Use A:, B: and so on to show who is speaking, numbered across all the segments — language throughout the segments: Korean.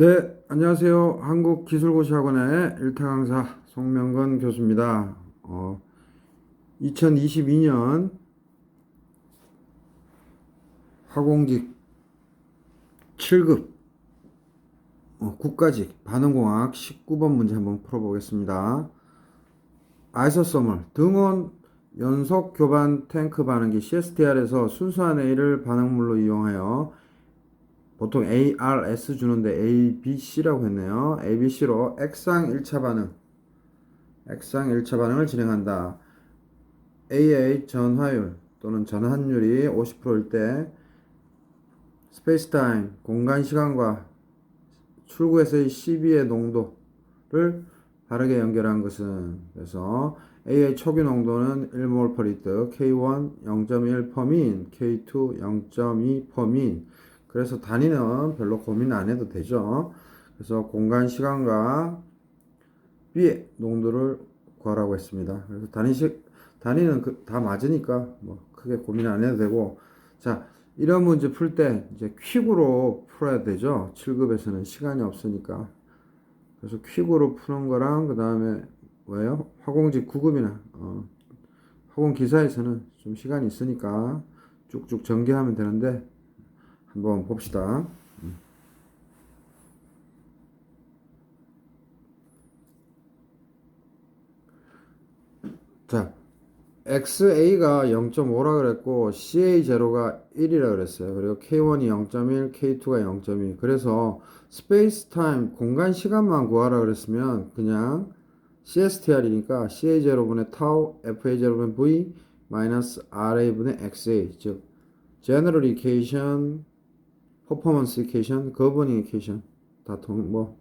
A: 네, 안녕하세요. 한국기술고시학원의 일타 강사 송명건 교수입니다. 어, 2022년 화공직 7급 어, 국가직 반응공학 19번 문제 한번 풀어보겠습니다. 아이소서멀 등원 연속 교반 탱크 반응기 CSTR에서 순수한 A를 반응물로 이용하여 보통 ARS 주는데 ABC라고 했네요. ABC로 액상 1차 반응, 액상 1차 반응을 진행한다. AA 전화율 또는 전환율이 50%일 때 스페이스 타임, 공간 시간과 출구에서의 CB의 농도를 다르게 연결한 것은 그래서 A의 초기 농도는 1몰 per 리터, K1 0.1 퍼민, K2 0.2 퍼민. 그래서 단위는 별로 고민 안 해도 되죠. 그래서 공간 시간과 B의 농도를 구하라고 했습니다. 그래서 단위식 단위는 그, 다 맞으니까 뭐 크게 고민 안 해도 되고 자 이런 문제 풀 때 이제 퀵으로 풀어야 되죠. 7급에서는 시간이 없으니까 그래서 퀵으로 푸는 거랑 그 다음에 뭐예요? 화공직 9급이나 어, 화공 기사에서는 좀 시간이 있으니까 쭉쭉 전개하면 되는데 한번 봅시다. 자, XA가 0.5라 그랬고 CA0가 1이라 그랬어요. 그리고 K1이 0.1, K2가 0.2. 그래서 스페이스 타임 공간 시간만 구하라 그랬으면 그냥 CSTR이니까 CA0분의 타우 FA0분의 V 마이너스 RA분의 XA 즉 General Equation, Performance Equation, Governing Equation 다 동, 뭐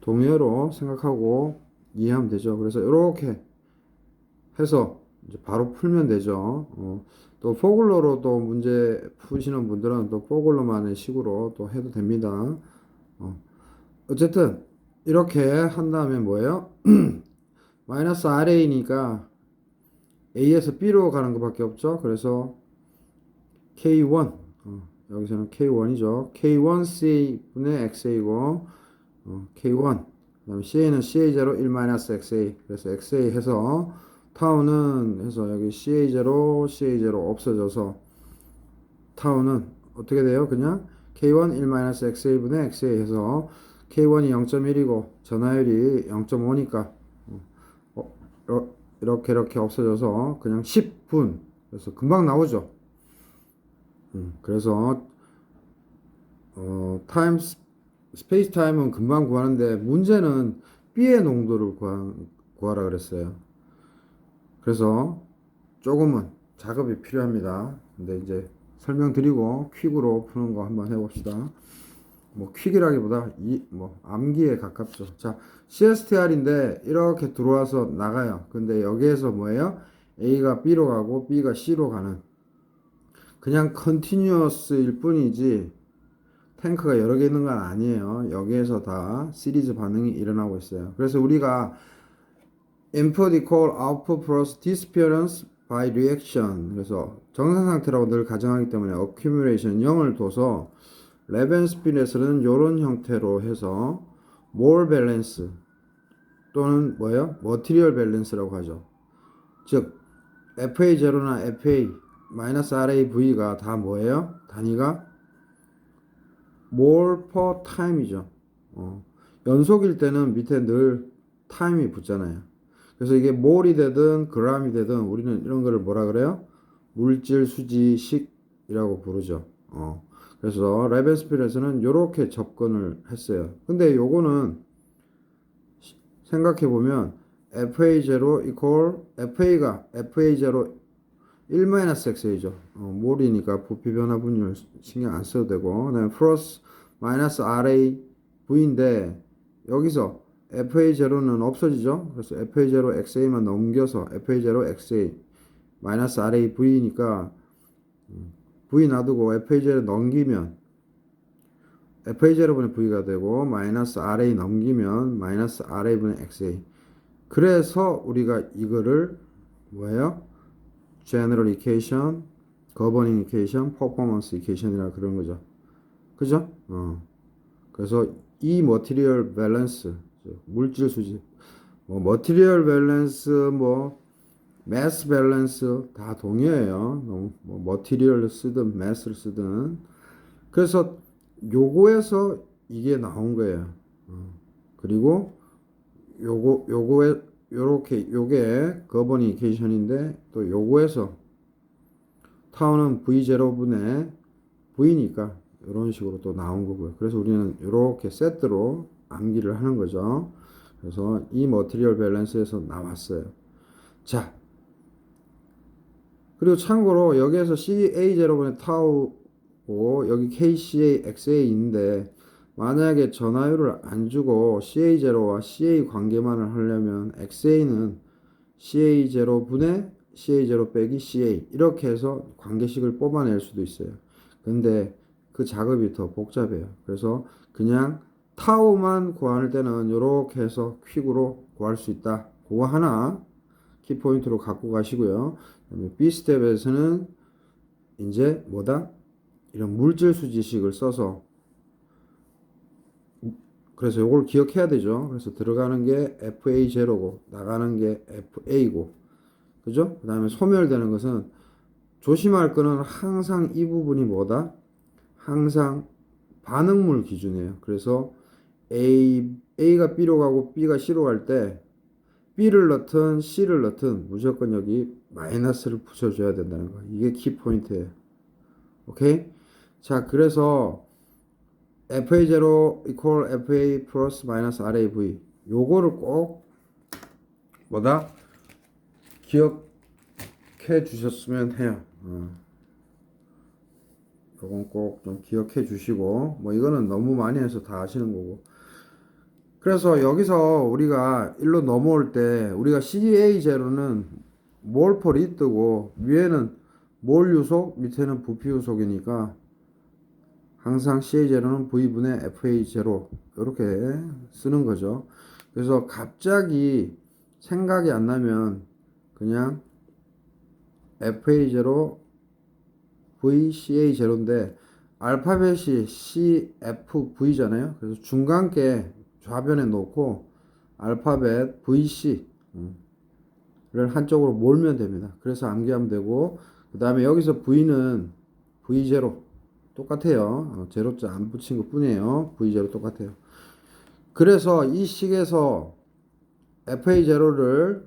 A: 동의어로 생각하고 이해하면 되죠. 그래서 이렇게 해서 이제 바로 풀면 되죠. 어, 또 포글러로 또 문제 푸시는 분들은 또 포글러만의 식으로 또 해도 됩니다. 어, 어쨌든 이렇게 한 다음에 뭐예요? 마이너스 RA니까 A에서 B로 가는 것밖에 없죠. 그래서 K1 어, 여기서는 K1이죠. K1CA분의 XA고 어, K1 그 다음에 CA는 CA0 1-XA 그래서 XA 해서 타우는 해서 여기 CA0 CA0 없어져서 타우는 어떻게 돼요? 그냥 K1 1-XA분의 XA 해서 K1이 0.1이고 전화율이 0.5니까 어, 이렇게 이렇게 없어져서 그냥 10분 그래서 금방 나오죠. 음, 그래서 어, 타임 스페이스 타임은 금방 구하는데 문제는 B의 농도를 구하, 구하라 그랬어요. 그래서 조금은 작업이 필요합니다. 근데 이제 설명드리고 퀵으로 푸는 거 한번 해봅시다. 뭐 퀵이라기보다 이 뭐 암기에 가깝죠. 자, CSTR인데 이렇게 들어와서 나가요. 근데 여기에서 뭐예요? A가 B로 가고 B가 C로 가는 그냥 컨티뉴어스일 뿐이지 탱크가 여러 개 있는 건 아니에요. 여기에서 다 시리즈 반응이 일어나고 있어요. 그래서 우리가 input equal output plus disappearance by reaction 그래서 정상 상태라고 늘 가정하기 때문에 accumulation 0을 둬서 레벤스필에서는 이런 형태로 해서 몰 밸런스 또는 뭐예요? 머티리얼 밸런스라고 하죠. 즉 FA0나 FA 마이너스 RAV가 다 뭐예요? 단위가 몰 퍼 타임이죠. 어. 연속일 때는 밑에 늘 타임이 붙잖아요. 그래서 이게 몰이 되든 그람이 되든 우리는 이런 거를 뭐라 그래요? 물질 수지식이라고 부르죠. 어. 그래서 레벤스필에서는 이렇게 접근을 했어요. 근데 요거는 생각해 보면 FA0 equal FA가 FA0 1-XA죠. 어, 몰이니까 부피 변화 분율 신경 안 써도 되고 그다음에 플러스 마이너스 RA V인데 여기서 FA0는 없어지죠. 그래서 FA0 XA만 넘겨서 FA0 XA 마이너스 RA V니까 V 놔두고 FA0 넘기면 FA0분의 V가 되고 마이너스 RA 넘기면 마이너스 RA분의 XA 그래서 우리가 이거를 뭐예요? General Equation, Governing Equation, Performance Equation이라 그런 거죠. 그죠? 어. 그래서 이 머티리얼 밸런스 물질 수집 뭐 머티리얼 밸런스 뭐 매스 밸런스 다 동의해요. 뭐, 뭐 머티리얼을 쓰든 매스를 쓰든 그래서 요거에서 이게 나온 거예요. 어. 그리고 요거 요거에 요렇게 요게 거버니케이션인데 또 요거에서 타운은 V0분의 V니까 이런 식으로 또 나온 거고요. 그래서 우리는 이렇게 세트로 암기를 하는 거죠. 그래서 이 머티리얼 밸런스에서 나왔어요. 자, 그리고 참고로 여기에서 CA0분의 타우고 여기 KCA, XA인데 만약에 전화율을 안 주고 CA0와 CA 관계만을 하려면 XA는 CA0분의 CA0 빼기 CA 이렇게 해서 관계식을 뽑아낼 수도 있어요. 근데 그 작업이 더 복잡해요. 그래서 그냥 타우만 구할 때는 이렇게 해서 퀵으로 구할 수 있다. 그거 하나 키포인트로 갖고 가시고요. 그다음에 B 스텝에서는 이제 뭐다? 이런 물질 수지식을 써서 그래서 이걸 기억해야 되죠. 그래서 들어가는 게 FA0고 나가는 게 FA고 그죠? 그 다음에 소멸되는 것은 조심할 거는 항상 이 부분이 뭐다? 항상 반응물 기준이에요. 그래서 A, A가 B로 가고 B가 C로 갈 때 B를 넣든 C를 넣든 무조건 여기 마이너스를 붙여줘야 된다는 거. 이게 키포인트예요. 오케이? 자, 그래서 FA0 equal FA 플러스 마이너스 RAV 요거를 꼭 뭐다? 기억해 주셨으면 해요. 어. 요건 꼭 좀 기억해 주시고 뭐 이거는 너무 많이 해서 다 아시는 거고 그래서 여기서 우리가 일로 넘어올 때 우리가 CA0는 몰폴이 뜨고 위에는 몰 유속 밑에는 부피 유속이니까 항상 CA0는 V분의 FA0 이렇게 쓰는 거죠. 그래서 갑자기 생각이 안 나면 그냥 FA0 VCA0인데 알파벳이 CFV잖아요. 그래서 중간께 좌변에 놓고 알파벳 VC를 한쪽으로 몰면 됩니다. 그래서 암기하면 되고 그 다음에 여기서 V는 V0 똑같아요. 어, 제로자 안 붙인 것 뿐이에요. V0 똑같아요. 그래서 이 식에서 FA0를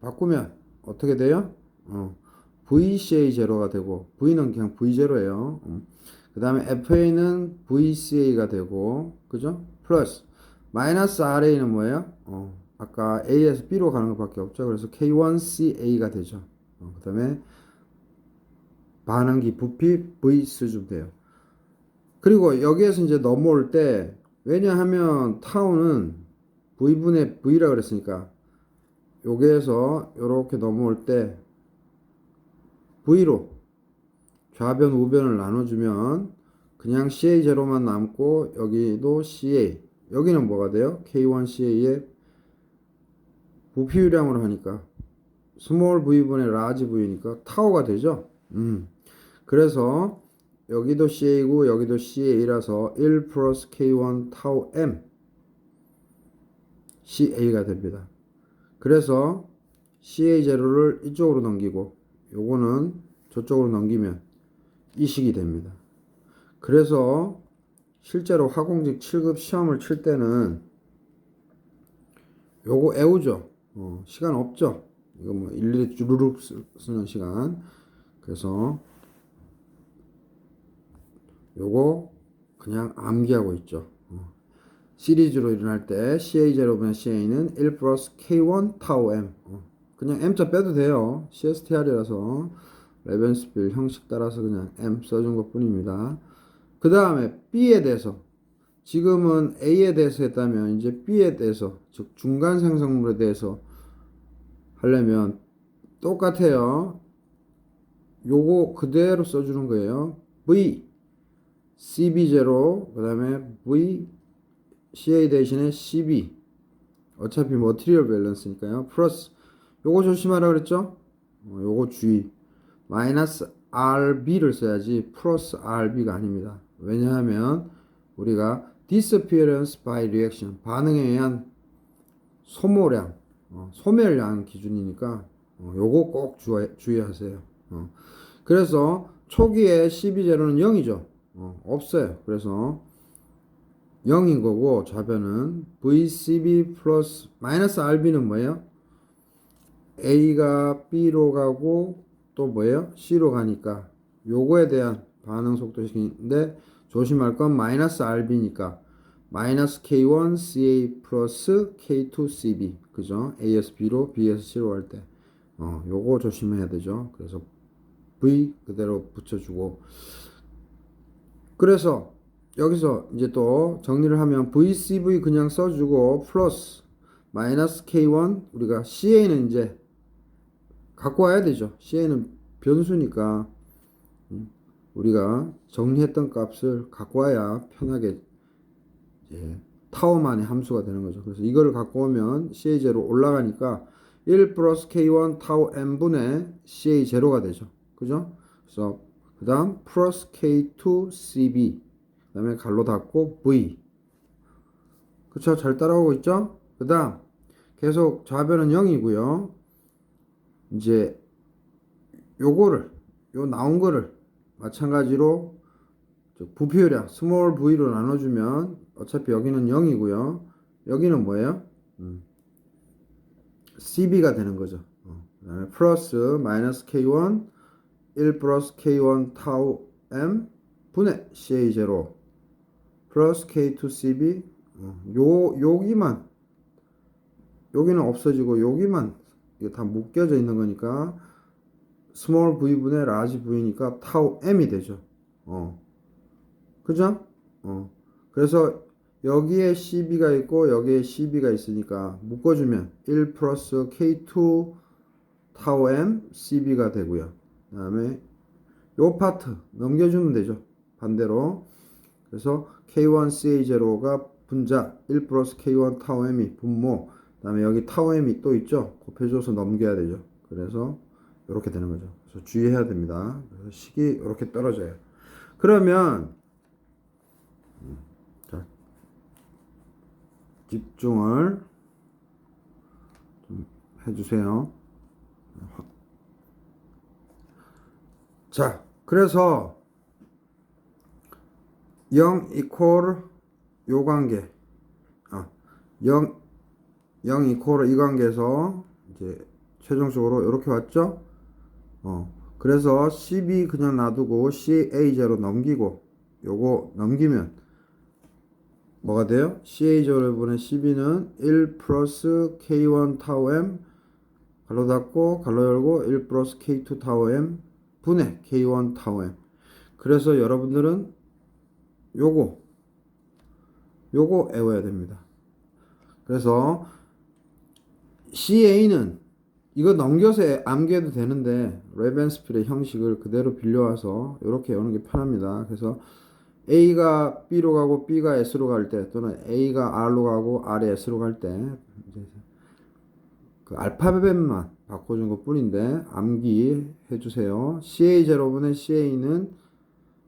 A: 바꾸면 어떻게 돼요? 어, VCA0가 되고 V는 그냥 V0예요. 음. 그 다음에 FA는 VCA가 되고 그죠? 플러스 마이너스 RA는 뭐예요? 어, 아까 A에서 B로 가는 것 밖에 없죠. 그래서 K1CA가 되죠. 어, 그 다음에 반응기 부피 V 수준 돼요. 그리고 여기에서 이제 넘어올 때 왜냐하면 타우는 V분의 V라 그랬으니까 여기에서 이렇게 넘어올 때 V로 좌변 우변을 나눠주면 그냥 CA0만 남고 여기도 CA 여기는 뭐가 돼요? K1CA의 부피유량으로 하니까 스몰 V분의 라지 V니까 타워가 되죠. 음. 그래서 여기도 CA고 여기도 CA라서 1 플러스 K1 타우 M CA가 됩니다. 그래서 CA0를 이쪽으로 넘기고 요거는 저쪽으로 넘기면 이 식이 됩니다. 그래서 실제로 화공직 7급 시험을 칠 때는 요거 애우죠. 어, 시간 없죠. 이거 뭐 일일이 주르륵 쓰- 쓰는 시간. 그래서 요거 그냥 암기하고 있죠. 어. 시리즈로 일어날 때 CA0분의 CA는 1 플러스 K1 타우 M. 어. 그냥 M자 빼도 돼요. CSTR이라서 레벤스빌 형식 따라서 그냥 M 써준 것 뿐입니다. 그 다음에 B에 대해서 지금은 A에 대해서 했다면 이제 B에 대해서 즉 중간 생성물에 대해서 하려면 똑같아요. 요거 그대로 써주는 거예요. V CB0 그 다음에 V CA 대신에 CB 어차피 머티리얼 밸런스니까요. 플러스 요거 조심하라 그랬죠? 어, 요거 주의 마이너스 RB를 써야지 플러스 RB가 아닙니다. 왜냐하면 우리가 disappearance by reaction 반응에 의한 소모량 어, 소멸량 기준이니까 어, 요거 꼭 주의, 주의하세요. 어. 그래서 초기에 12제로는 0이죠. 어, 없어요. 그래서 0인 거고 좌변은 VCB 플러스 마이너스 RB는 뭐예요? A가 B로 가고 또 뭐예요? C로 가니까 요거에 대한 반응 속도식인데 조심할 건 마이너스 RB니까 마이너스 K1 CA 플러스 K2 CB 그죠? A에서 B로 B에서 C로 갈때 어, 요거 조심해야 되죠. 그래서 V 그대로 붙여주고 그래서 여기서 이제 또 정리를 하면 VCV 그냥 써주고 플러스 마이너스 K1 우리가 CA는 이제 갖고 와야 되죠. CA는 변수니까 음, 우리가 정리했던 값을 갖고 와야 편하게 이제 타워만의 함수가 되는 거죠. 그래서 이거를 갖고 오면 CA0 올라가니까 1 플러스 K1 타워 N분의 CA0가 되죠. 그죠? 그래서 그 다음 플러스 K2 CB 그 다음에 갈로 닫고 V 그쵸? 잘 따라오고 있죠? 그 다음 계속 좌변은 0이고요. 이제 요거를 요 나온 거를 마찬가지로 저 부피율량 스몰 v로 나눠주면 어차피 여기는 0이고요. 여기는 뭐예요? 음. CB가 되는 거죠. 어. 그 다음에 플러스 마이너스 K1 1 플러스 K1 타우 M 분의 CA0 플러스 K2 CB 어. 요 여기만 여기는 없어지고 여기만 이게 다 묶여져 있는 거니까 스몰 v분의 라지 v니까 타우 m이 되죠. 어. 그죠? 어. 그래서 여기에 cb가 있고 여기에 cb가 있으니까 묶어주면 1 플러스 k2 타우 m cb가 되고요. 그 다음에 요 파트 넘겨주면 되죠. 반대로. 그래서 k1 ca0가 분자 1 플러스 k1 타우 m이 분모 그 다음에 여기 타우 m이 또 있죠. 곱해줘서 넘겨야 되죠. 그래서 이렇게 되는 거죠. 그래서 주의해야 됩니다. 그래서 식이 이렇게 떨어져요. 그러면 음, 자 집중을 좀 해주세요. 자, 그래서 0 이퀄 요 관계, 아, 0 0 이퀄 이 관계에서 이제 최종적으로 이렇게 왔죠? 어, 그래서 CB 그냥 놔두고 CA0 넘기고 요거 넘기면 뭐가 돼요? CA0분의 CB는 1 플러스 K1 타우 M 갈로 닫고 갈로 열고 1 플러스 K2 타우 M 분의 K1 타우 M 그래서 여러분들은 요거 요거 외워야 됩니다. 그래서 CA는 이거 넘겨서 암기해도 되는데 레벤스필의 형식을 그대로 빌려와서 이렇게 외우는 게 편합니다. 그래서 A가 B로 가고 B가 S로 갈 때 또는 A가 R로 가고 R이 S로 갈 때 그 알파벳만 바꿔준 것 뿐인데 암기 해 주세요. CA 제로분의 CA는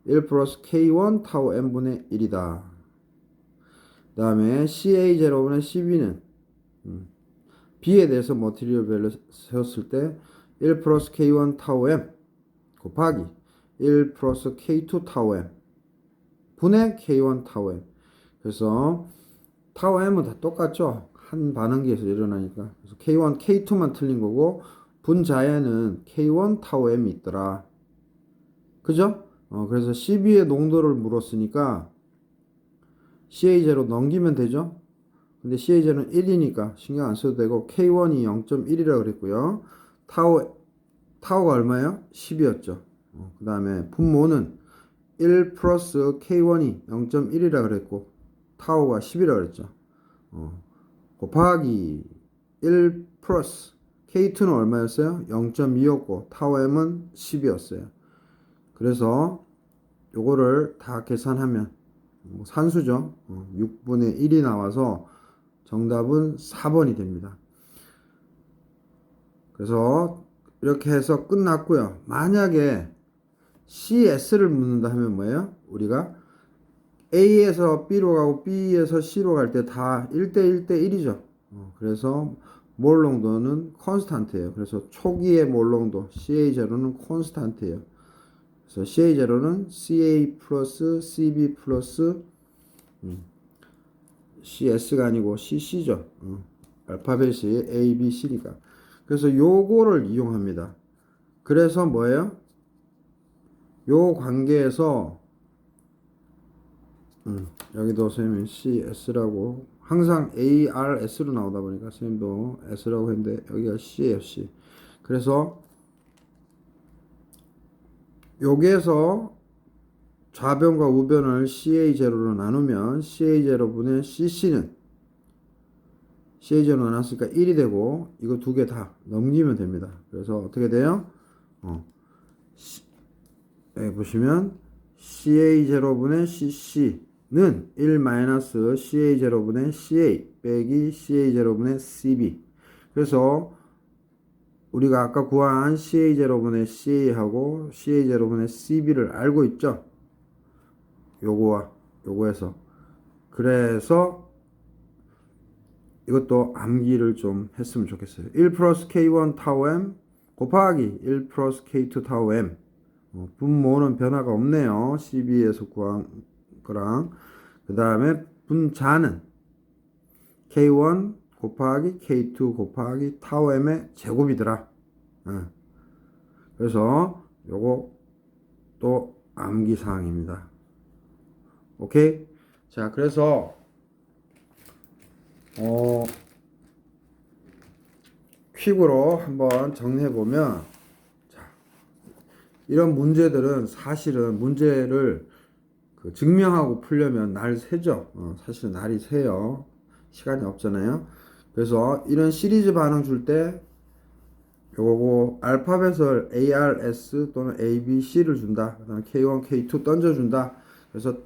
A: 1 플러스 K1 타우 N분의 1이다. 그 다음에 CA 제로분의 CB는 음, B에 대해서 머티리얼 밸류 세웠을 때 1 플러스 K1 타우 M 곱하기 1 플러스 K2 타우 M 분의 K1 타우 M 그래서 타우 M은 다 똑같죠 한 반응기에서 일어나니까 그래서 K1, K2만 틀린 거고 분자에는 K1 타우 M이 있더라 그죠? 어, 그래서 CB의 농도를 물었으니까 CA0 넘기면 되죠 근데 CA제는 1이니까 신경 안 써도 되고 K1이 0.1이라고 그랬고요. 타워 타워가 얼마예요? 10이었죠. 어, 그 다음에 분모는 1 플러스 K1이 0.1이라고 그랬고 타워가 10이라고 그랬죠. 어, 곱하기 1 플러스 K2는 얼마였어요? 0.2였고 타워 M은 10이었어요. 그래서 요거를 다 계산하면 뭐 산수죠. 어, 6분의 1이 나와서 정답은 4번이 됩니다. 그래서 이렇게 해서 끝났고요. 만약에 CS를 묻는다 하면 뭐예요? 우리가 A에서 B로 가고 B에서 C로 갈 때 다 1대 1대 1이죠. 그래서 몰 농도는 콘스탄트예요. 그래서 초기의 몰 농도 CA0는 콘스탄트예요. 그래서 CA0는 CA 플러스 CB 플러스 음, CS가 아니고 CC죠. 어, 알파벳이 A, B, C니까. 그래서 요거를 이용합니다. 그래서 뭐예요? 요 관계에서 음, 여기도 선생님이 CS라고 항상 ARS로 나오다 보니까 선생님도 S라고 했는데 여기가 C예요 C 그래서 여기에서 좌변과 우변을 CA0로 나누면 CA0분의 CC는 CA0로 나눴으니까 1이 되고 이거 두 개 다 넘기면 됩니다 그래서 어떻게 돼요? 어. 여기 보시면 CA0분의 CC 는1 마이너스 CA0분의 CA 빼기 CA0분의 CB 그래서 우리가 아까 구한 CA0분의 CA하고 CA0분의 CB를 알고 있죠? 요거와 요거에서 그래서 이것도 암기를 좀 했으면 좋겠어요. 1 플러스 K1 타우 M 곱하기 1 플러스 K2 타우 M 어, 분모는 변화가 없네요. CB에서 구한 거랑 그 다음에 분자는 K1 곱하기 K2 곱하기 타우 M의 제곱이더라. 어. 그래서 요거 또 암기 사항입니다. 오케이? 자, 그래서 어 퀵으로 한번 정리해 보면 이런 문제들은 사실은 문제를 그 증명하고 풀려면 날 새죠. 어, 사실 날이 새요. 시간이 없잖아요. 그래서 이런 시리즈 반응 줄 때 요거고 알파벳을 ARS 또는 ABC를 준다. 그다음에 K1, K2 던져 준다. 그래서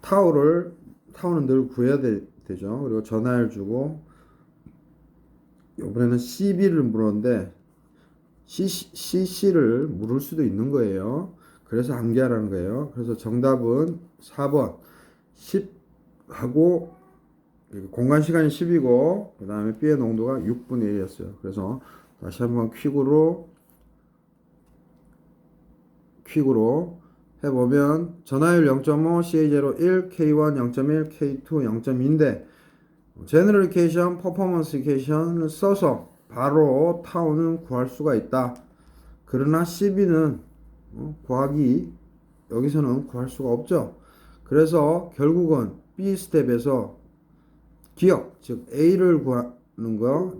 A: 타우를 타우는 늘 구해야 되, 죠 그리고 전화를 주고 이번에는 CB를 물었는데 CC를 물을 수도 있는 거예요. 그래서 암기하라는 거예요. 그래서 정답은 4번 10하고 공간 시간이 10이고 그 다음에 B의 농도가 6분의 1이었어요. 그래서 다시 한번 퀵으로 퀵으로 해보면 전화율 0.5, CA0 1, K1 0.1, K2 0.2인데 제너럴리케이션, 퍼포먼스케이션을 써서 바로 타우는 구할 수가 있다. 그러나 CB는 어, 구하기 여기서는 구할 수가 없죠. 그래서 결국은 B 스텝에서 기억, 즉 A를 구하는 거,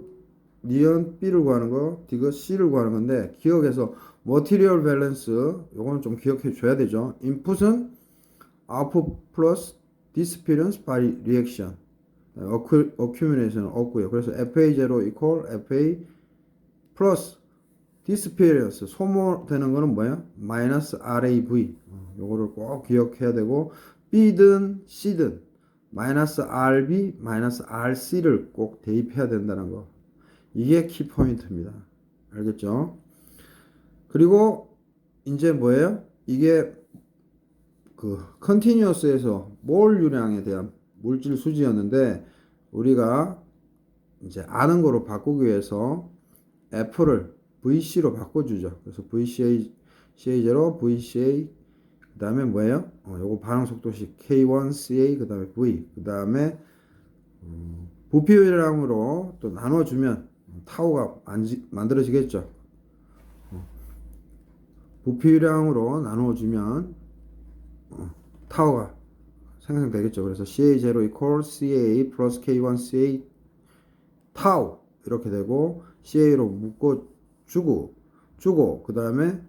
A: 니은 B를 구하는 거, 디귿 C를 구하는 건데 기억에서 머티리얼 밸런스 요거는 좀 기억해 줘야 되죠. 인풋은 output 플러스 disappearance by reaction. 어큐, 어큐미네이션은 없고요. 그래서 FA0 equal FA 플러스 disappearance 소모되는 거는 뭐야? 마이너스 RAV 어, 요거를 꼭 기억해야 되고 B든 C든 마이너스 RB 마이너스 RC를 꼭 대입해야 된다는 거 이게 키포인트입니다. 알겠죠? 그리고 이제 뭐예요? 이게 그 컨티뉴어스에서 몰 유량에 대한 물질 수지였는데 우리가 이제 아는 거로 바꾸기 위해서 F를 VC로 바꿔주죠. 그래서 VCA, CA0, VCA, 그 다음에 뭐예요? 어, 요거 반응 속도식 K1, CA, 그 다음에 V, 그 다음에 음, 부피율량으로 또 나눠주면 타우가 만지, 만들어지겠죠. 어, 부피율량으로 나눠주면 어, 타우가 생성되겠죠. 그래서 CA0 equal CA 플러스 K1 CA 타우 이렇게 되고 CA로 묶어 주고 주고 그 다음에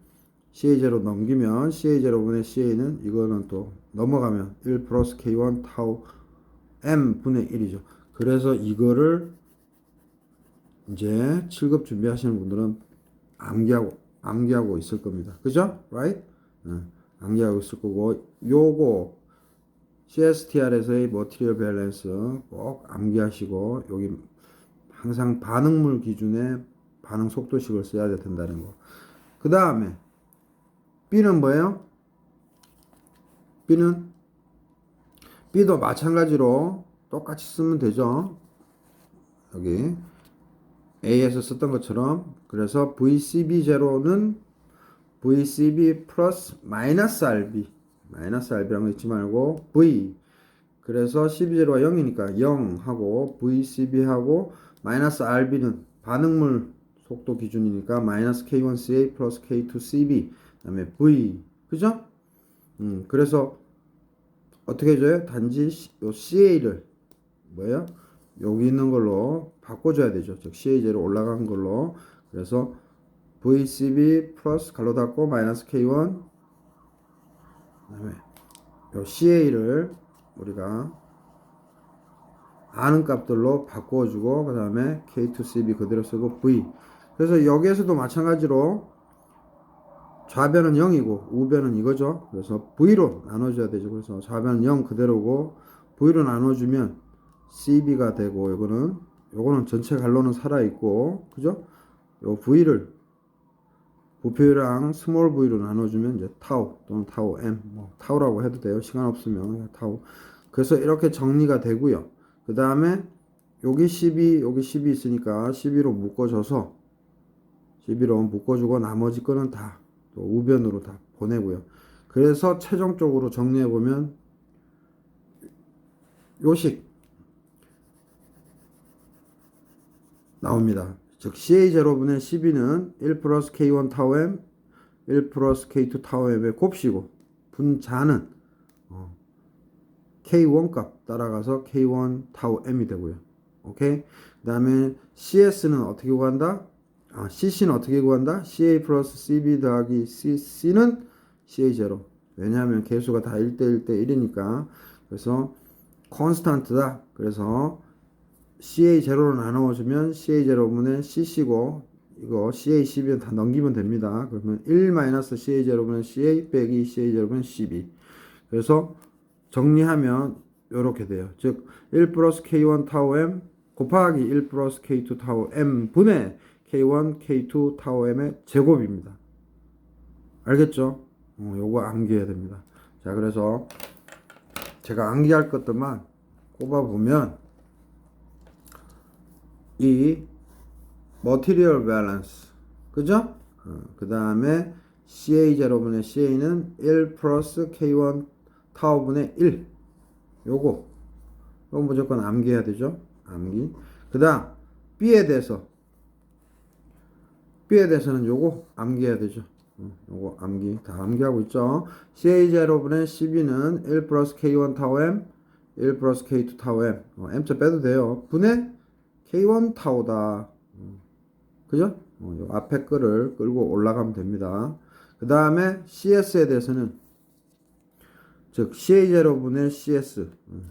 A: CA0 넘기면 CA0분의 CA는 이거는 또 넘어가면 1 플러스 K1 타우 M 분의 1이죠. 그래서 이거를 이제 7급 준비하시는 분들은 암기하고 암기하고 있을 겁니다. 그죠? Right? 응, 암기하고 있을 거고 요거 CSTR에서의 머티리얼 밸런스 꼭 암기하시고 여기 항상 반응물 기준의 반응 속도식을 써야 된다는 거. 그 다음에 B는 뭐예요? B는 B도 마찬가지로 똑같이 쓰면 되죠. 여기 A에서 썼던 것처럼 그래서 VCB 제로는 VCB 플러스 마이너스 RB 마이너스 RB라는 거 잊지 말고 V 그래서 CB0가 0이니까 0 하고 VCB하고 마이너스 RB는 반응물 속도 기준이니까 마이너스 K1CA 플러스 K2CB 그다음에 V 그죠? 음 그래서 어떻게 해줘요? 단지 요 CA를 뭐예요? 여기 있는 걸로 바꿔줘야 되죠. 즉 CA0 올라간 걸로 그래서 VCB 플러스 갈로 닫고 마이너스 K1 그다음에 요 CA를 우리가 아는 값들로 바꿔주고 그 다음에 K2CB 그대로 쓰고 V 그래서 여기에서도 마찬가지로 좌변은 0이고 우변은 이거죠. 그래서 V로 나눠줘야 되죠. 그래서 좌변은 0 그대로고 V로 나눠주면 CB가 되고 이거는 요거는 전체 갈로는 살아있고 그죠? 요 V를 부표랑 스몰 V로 나눠주면 이제 타우 또는 타우 M 뭐 타우라고 해도 돼요. 시간 없으면 타우 그래서 이렇게 정리가 되고요. 그 다음에 여기 12 여기 12 있으니까 12로 묶어줘서 12로 묶어주고 나머지 거는 다또 우변으로 다 보내고요 그래서 최종적으로 정리해 보면 요식 나옵니다. 즉 CA0분의 12는 1 플러스 K1 타우 M 1 플러스 K2 타우 M의 곱시고 분자는 어, K1 값 따라가서 K1 타우 M이 되고요. 오케이? 그 다음에 CS는 어떻게 구한다? 아, CC는 어떻게 구한다? CA 플러스 CB 더하기 CC는 CA0. 왜냐하면 개수가 다 1대 1 대 1이니까. 그래서 콘스탄트다. 그래서 CA0로 나누어주면 CA0분의 CC고 이거 CA12는 다 넘기면 됩니다. 그러면 1 마이너스 CA0분의 CA 빼기 CA0분의 CB. 그래서 정리하면 이렇게 돼요. 즉, 1 플러스 K1 타우 M 곱하기 1 플러스 K2 타우 M 분의 K1, K2 타우 M의 제곱입니다. 알겠죠? 어, 요거 암기해야 됩니다. 자, 그래서 제가 암기할 것들만 꼽아보면 이 material balance 그죠? 그 다음에 CA0분의 CA는 1 플러스 K1 타워분의 1 요거 요거 무조건 암기해야 되죠 암기 그 다음 B에 대해서 B에 대해서는 요거 암기해야 되죠. 어, 요거 암기 다 암기하고 있죠. CA0분의 12는 1 플러스 K1 타워 M 1 플러스 K2 타워 M. 어, M자 빼도 돼요. 분의 K1 타워다. 음, 그죠? 어, 요 앞에 거를 끌고 올라가면 됩니다. 그 다음에 CS에 대해서는 즉 CA0분의 CS 음,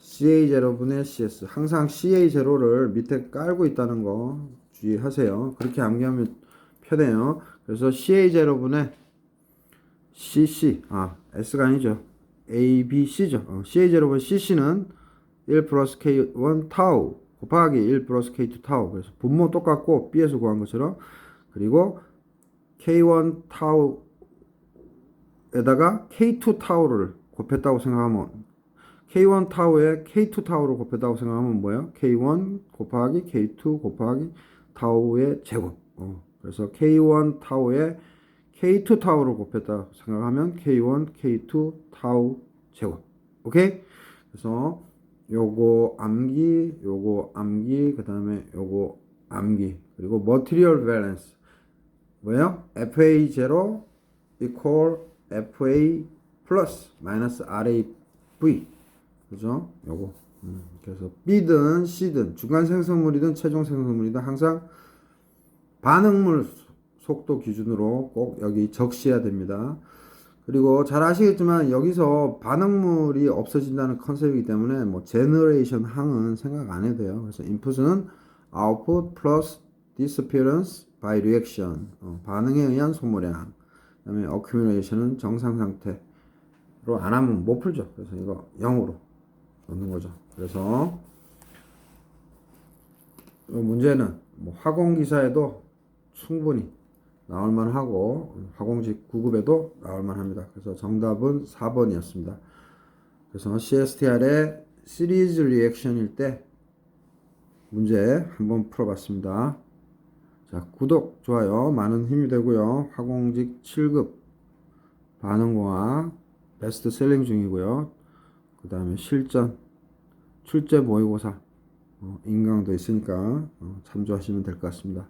A: CA0분의 CS. 항상 CA0를 밑에 깔고 있다는 거 주의하세요. 그렇게 암기하면 편해요. 그래서 CA0분의 CC 아 S가 아니죠. A, B, C죠. 어, CA0분의 CC는 1 플러스 K1 타우 곱하기 1 플러스 K2 타우. 그래서 분모 똑같고 B에서 구한 것처럼 그리고 K1 타우에다가 K2 타우를 곱했다고 생각하면 K1 타우에 K2 타우를 곱했다고 생각하면 뭐예요? K1 곱하기 K2 곱하기 타우의 제곱 어, 그래서 K1 타우에 K2 타우를 곱했다고 생각하면 K1 K2 타우 제곱 오케이? 그래서 요거 암기, 요거 암기, 그 다음에 요거 암기, 그리고 material balance. 뭐예요? FA0 equal FA plus minus RAV. 그죠? 요거. 음, 그래서 B든 C든 중간 생성물이든 최종 생성물이든 항상 반응물 속도 기준으로 꼭 여기 적시해야 됩니다. 그리고 잘 아시겠지만 여기서 반응물이 없어진다는 컨셉이기 때문에 뭐 제너레이션 항은 생각 안 해도 돼요. 그래서 인풋은 output plus disappearance by reaction 어, 반응에 의한 소모량 그 다음에 accumulation은 정상 상태로 안 하면 못 풀죠. 그래서 이거 0으로 넣는 거죠. 그래서 이 문제는 뭐 화공 기사에도 충분히 나올만 하고 화공직 9급에도 나올만 합니다. 그래서 정답은 4번이었습니다. 그래서 CSTR의 시리즈 리액션일 때 문제 한번 풀어봤습니다. 자, 구독, 좋아요 많은 힘이 되고요. 화공직 7급 반응공학 베스트셀링 중이고요. 그 다음에 실전, 출제 모의고사 어, 인강도 있으니까 어, 참조하시면 될 것 같습니다.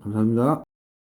A: 감사합니다.